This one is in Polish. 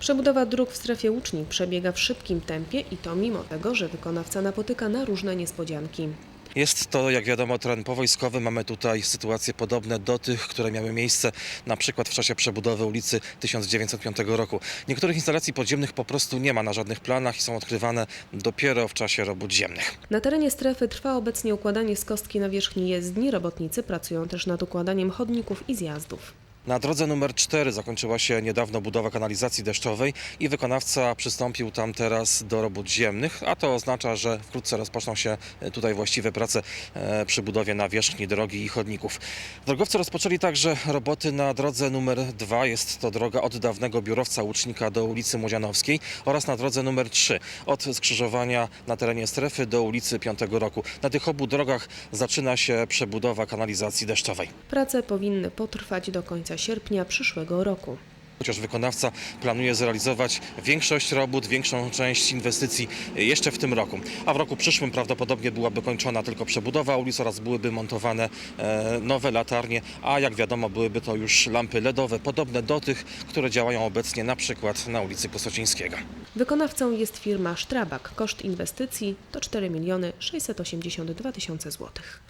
Przebudowa dróg w strefie Łucznik przebiega w szybkim tempie i to mimo tego, że wykonawca napotyka na różne niespodzianki. Jest to, jak wiadomo, teren powojskowy. Mamy tutaj sytuacje podobne do tych, które miały miejsce na przykład w czasie przebudowy ulicy 1905 roku. Niektórych instalacji podziemnych po prostu nie ma na żadnych planach i są odkrywane dopiero w czasie robót ziemnych. Na terenie strefy trwa obecnie układanie z kostki nawierzchni jezdni. Robotnicy pracują też nad układaniem chodników i zjazdów. Na drodze numer 4 zakończyła się niedawno budowa kanalizacji deszczowej i wykonawca przystąpił tam teraz do robót ziemnych, a to oznacza, że wkrótce rozpoczną się tutaj właściwe prace e, przy budowie nawierzchni drogi i chodników. Drogowcy rozpoczęli także roboty na drodze numer 2, jest to droga od dawnego biurowca Łucznika do ulicy Młodzianowskiej oraz na drodze numer 3 od skrzyżowania na terenie strefy do ulicy 5 roku. Na tych obu drogach zaczyna się przebudowa kanalizacji deszczowej. Prace powinny potrwać do końca sierpnia przyszłego roku. Chociaż wykonawca planuje zrealizować większość robót, większą część inwestycji jeszcze w tym roku. A w roku przyszłym prawdopodobnie byłaby kończona tylko przebudowa ulic oraz byłyby montowane e, nowe latarnie, a jak wiadomo byłyby to już lampy LEDowe, podobne do tych, które działają obecnie na przykład na ulicy Kosocińskiego. Wykonawcą jest firma Strabag. Koszt inwestycji to 4 miliony 682 tysiące złotych.